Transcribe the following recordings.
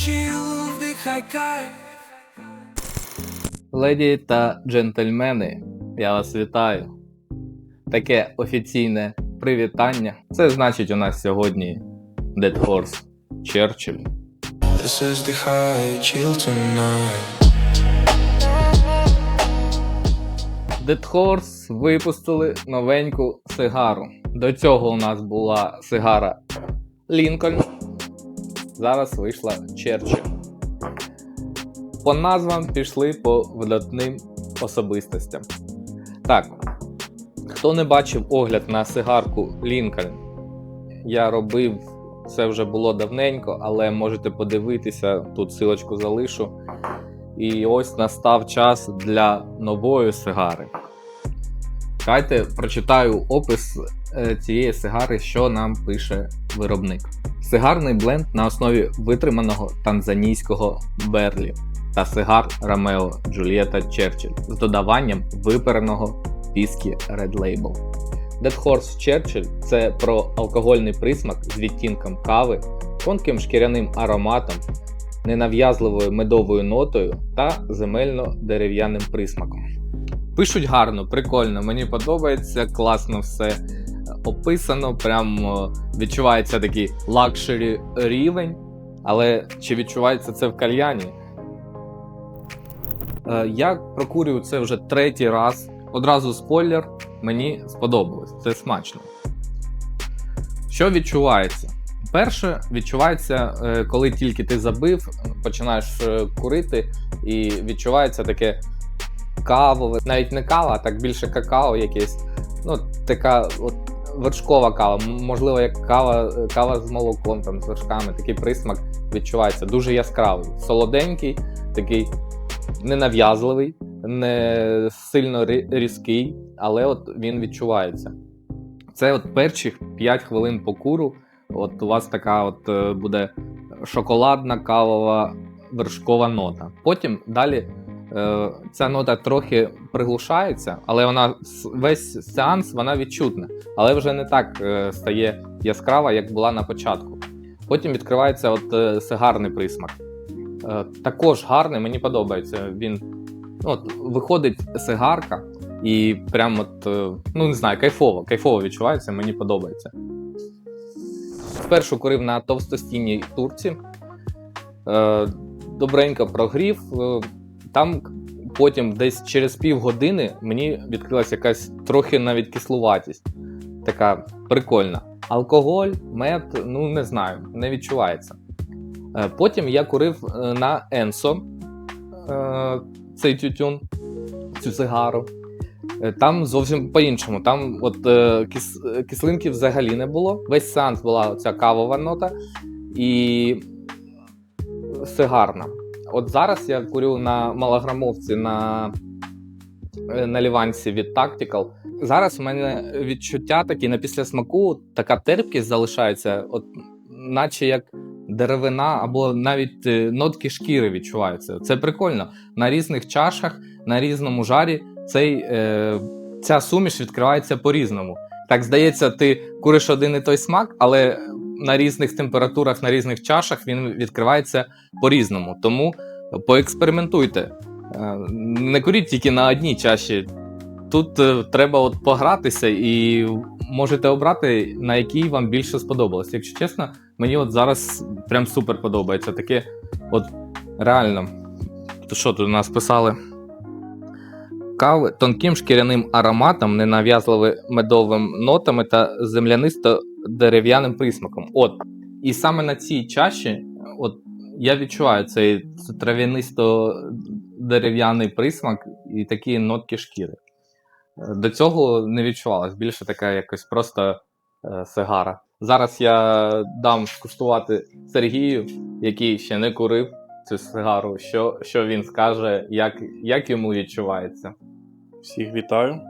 Chill, вдихай кайф. Леді та джентльмени, я вас вітаю. Таке офіційне привітання. Це значить у нас сьогодні Dead Horse Churchill. This is the high, chill tonight. Dead Horse випустили новеньку сигару. До цього у нас була сигара Lincoln. Зараз вийшла Churchill. По назвам пішли по видатним особистостям. Так, хто не бачив огляд на сигарку Lincoln, я робив, це вже було давненько, але можете подивитися, тут силочку залишу. І ось настав час для нової сигари. Давайте прочитаю опис е, цієї сигари, що нам пише виробник. Сигарний бленд на основі витриманого танзанійського берлі та сигар Ромео Джульєта Черчилль з додаванням випереного віскі Red Label. Dead Horse Churchill – це про алкогольний присмак з відтінком кави, тонким шкіряним ароматом, ненав'язливою медовою нотою та земельно-дерев'яним присмаком. Пишуть гарно, прикольно, мені подобається, класно все описано, прямо відчувається такий лакшері рівень. Але чи відчувається це в кальяні? Е, Я прокурюю це вже третій раз. Одразу спойлер, мені сподобалось, це смачно. Що відчувається? Перше, відчувається, е, коли тільки ти забив, починаєш е, курити, і відчувається таке кавове, навіть не кава, а так більше какао якесь. Ну, така от вершкова кава, можливо, як кава, кава з молоком, там, з вершками, такий присмак відчувається. Дуже яскравий, солоденький, такий ненав'язливий, не сильно різкий, але от він відчувається. Це от перших 5 хвилин покуру. От у вас така от е, буде шоколадна кавова вершкова нота. Потім далі е, ця нота трохи приглушається, але вона весь сеанс вона відчутна, але вже не так е, стає яскрава, як була на початку. Потім відкривається от е, сигарний присмак. Е, також гарний, мені подобається. Він ну, от, виходить сигарка, і прям от, е, ну не знаю, кайфово, кайфово відчувається, мені подобається. Спершу курив на товстостінній турці. Е, добренько прогрів. Там потім десь через півгодини мені відкрилася якась трохи навіть кислуватість. Така прикольна. Алкоголь, мед, ну не знаю, не відчувається. Е, потім я курив е, на Енсо е, цей тютюн, цю сигару. Там зовсім по-іншому. Там от кис, кислинки взагалі не було. Весь сеанс була ця кавова нота і сигарна. От зараз я курю на малограмовці на, е, на ліванці від Tactical. Зараз у мене відчуття такі на післясмаку, така терпкість залишається, от, наче як деревина або навіть е, нотки шкіри відчуваються. Це прикольно. На різних чашах, на різному жарі цей, е, ця суміш відкривається по-різному. Так здається, ти куриш один і той смак, але на різних температурах, на різних чашах він відкривається по-різному. Тому поекспериментуйте. Е, Не куріть тільки на одній чаші. Тут е, треба от погратися і можете обрати, на якій вам більше сподобалось. Якщо чесно, мені от зараз прям супер подобається. Таке, от реально. То що тут у нас писали? Кави тонким шкіряним ароматом, ненав'язливими медовими нотами та землянисто-дерев'яним присмаком. От. І саме на цій чаші, от я відчуваю цей трав'янисто-дерев'яний присмак і такі нотки шкіри. До цього не відчувалось. Більше така якось просто е, сигара. Зараз я дам скуштувати Сергію, який ще не курив цю сигару, що, що він скаже, як, як йому відчувається. Всіх вітаю.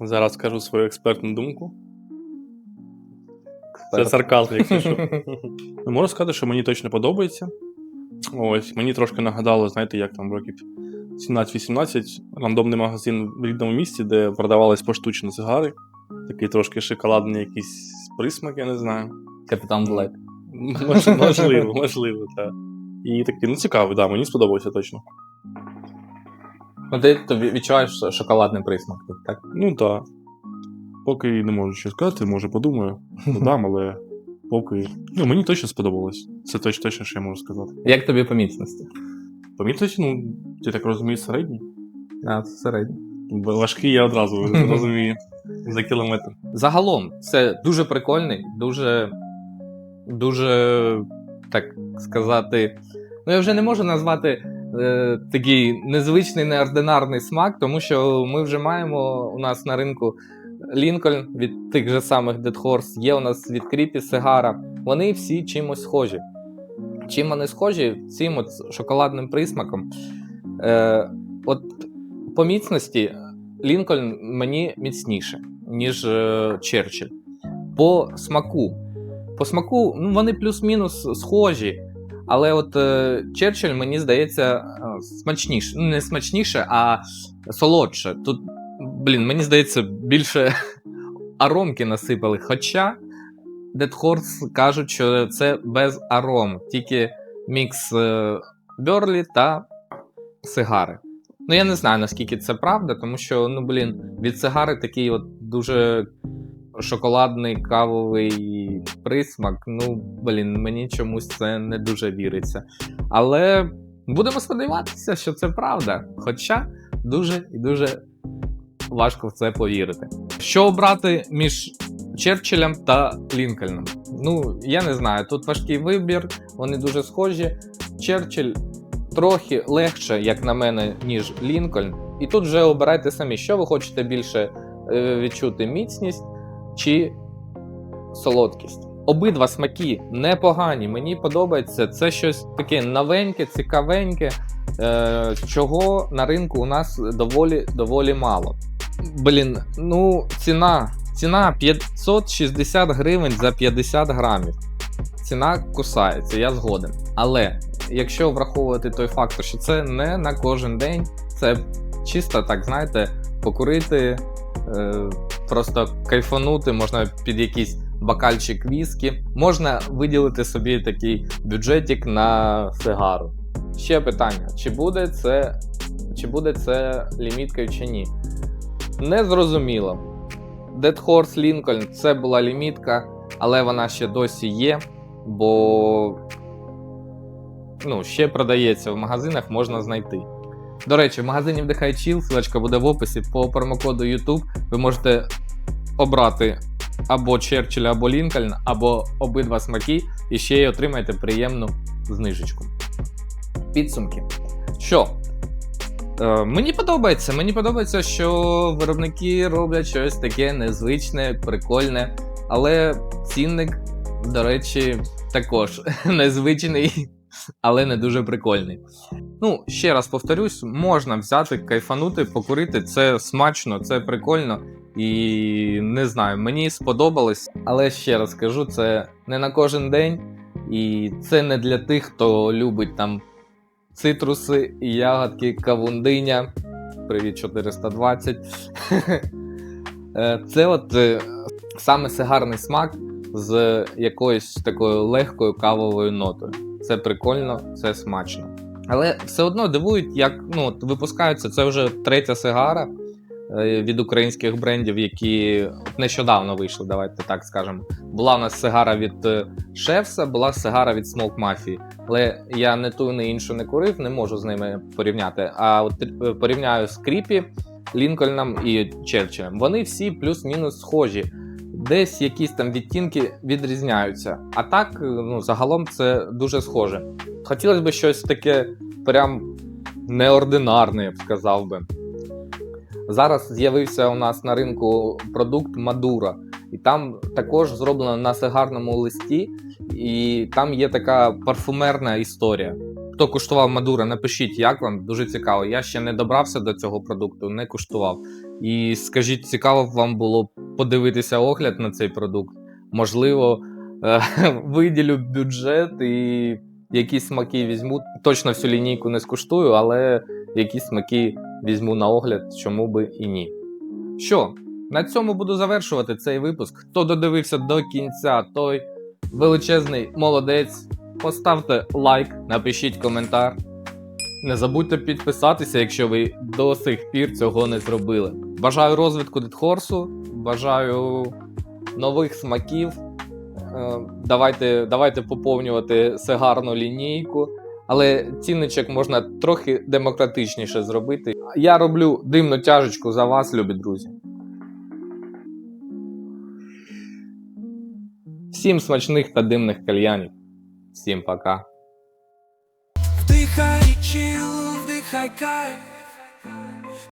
Зараз скажу свою експертну думку. Це сарказм, якщо що. Ну, Можу сказати, що мені точно подобається. Ось, мені трошки нагадало, знаєте, як там років 17-18, рандомний магазин в рідному місті, де продавались поштучно сигари. Такий трошки шоколадний якийсь присмак, я не знаю. Капітан Блек. Мож- Можливо, можливо, так. І такий, ну цікавий, да, мені сподобався точно. Ну, ти тобі відчуваєш шоколадний присмак тут, так? Ну так. Поки не можу що сказати, може подумаю, додам, але поки. Ну, мені точно сподобалось. Це точно, точно, що я можу сказати. Як тобі по міцності? Помітить, ну, ти так розумієш, середній. А, це середньо. Бо Важкий я одразу розумію за кілометр. Загалом, це дуже прикольний, дуже, дуже, так сказати. Ну, я вже не можу назвати е, такий незвичний, неординарний смак, тому що ми вже маємо у нас на ринку Лінкольн від тих же самих Dead Horse, є у нас від Кріпі Сигара. Вони всі чимось схожі. Чим вони схожі? Цим от шоколадним присмаком. Е, от по міцності Лінкольн мені міцніше, ніж е, Черчилль. По смаку. По смаку ну, вони плюс-мінус схожі. Але от е, Черчилль, мені здається, е, смачніше. Ну, не смачніше, а солодше. Тут, блін, мені здається, більше аромки насипали. Хоча Dead Horse кажуть, що це без аром, тільки мікс е, берлі та сигари. Ну, я не знаю, наскільки це правда, тому що, ну, блін, від сигари такий от дуже шоколадний кавовий присмак. Ну, блін, мені чомусь це не дуже віриться. Але будемо сподіватися, що це правда. Хоча дуже і дуже важко в це повірити. Що обрати між Черчиллем та Лінкольном? Ну, я не знаю. Тут важкий вибір, вони дуже схожі. Черчилль трохи легше, як на мене, ніж Лінкольн. І тут вже обирайте самі, що ви хочете більше е, відчути: міцність чи солодкість. Обидва смаки непогані. Мені подобається. Це щось таке новеньке, цікавеньке, е, чого на ринку у нас доволі доволі мало. Блін, ну ціна. Ціна 560 гривень за 50 грамів. Ціна кусається, я згоден. Але якщо враховувати той фактор, що це не на кожен день, це чисто так, знаєте, покурити, е, просто кайфанути, можна під якийсь бокальчик віскі, можна виділити собі такий бюджетик на сигару. Ще питання: чи буде це, чи буде це ліміткою чи ні? Не зрозуміло. Dead Horse Lincoln це була лімітка, але вона ще досі є, бо ну, ще продається в магазинах, можна знайти. До речі, в магазині Вдихай Chill, ссылочка буде в описі. По промокоду YouTube ви можете обрати або Черчилля, або Лінкольн, або обидва смаки, і ще й отримаєте приємну знижечку. Підсумки. Що? Е, мені подобається. Мені подобається, що виробники роблять щось таке незвичне, прикольне, але цінник, до речі, також незвичний, але не дуже прикольний. Ну, ще раз повторюсь, можна взяти, кайфанути, покурити. Це смачно, це прикольно. І не знаю, мені сподобалось, але ще раз кажу, це не на кожен день, і це не для тих, хто любить там цитруси, ягодки, кавундиня. Привіт, 420. Е, Це от е, саме сигарний смак з якоюсь такою легкою кавовою нотою. Це прикольно, це смачно. Але все одно дивують, як ну, випускаються. Це вже третя сигара від українських брендів, які нещодавно вийшли, давайте так скажемо. Була у нас сигара від е, Шефса, була сигара від Smoke Mafia. Але я не ту, не іншу не курив, не можу з ними порівняти. А от е, порівняю з Кріпі, Лінкольном і Черчиллем. Вони всі плюс-мінус схожі. Десь якісь там відтінки відрізняються. А так, е, ну, загалом це дуже схоже. Хотілося б щось таке прям неординарне, я б сказав би. Зараз з'явився у нас на ринку продукт Мадура, і там також зроблено на сигарному листі, і там є така парфумерна історія. Хто куштував Мадура, напишіть, як вам дуже цікаво. Я ще не добрався до цього продукту, не куштував. І скажіть, цікаво б вам було подивитися огляд на цей продукт. Можливо, е, виділю бюджет і якісь смаки візьму. Точно всю лінійку не скуштую, але якісь смаки візьму на огляд, чому би і ні. Що, на цьому буду завершувати цей випуск. Хто додивився до кінця, той величезний молодець. Поставте лайк, напишіть коментар. Не забудьте підписатися, якщо ви до сих пір цього не зробили. Бажаю розвитку дедхорсу, бажаю нових смаків. Е, Давайте, давайте поповнювати сигарну лінійку. Але ціночок можна трохи демократичніше зробити. Я роблю димну тяжечку за вас, любі друзі. Всім смачних та димних кальянів. Всім пока. Вдихай чил, вдихай кайф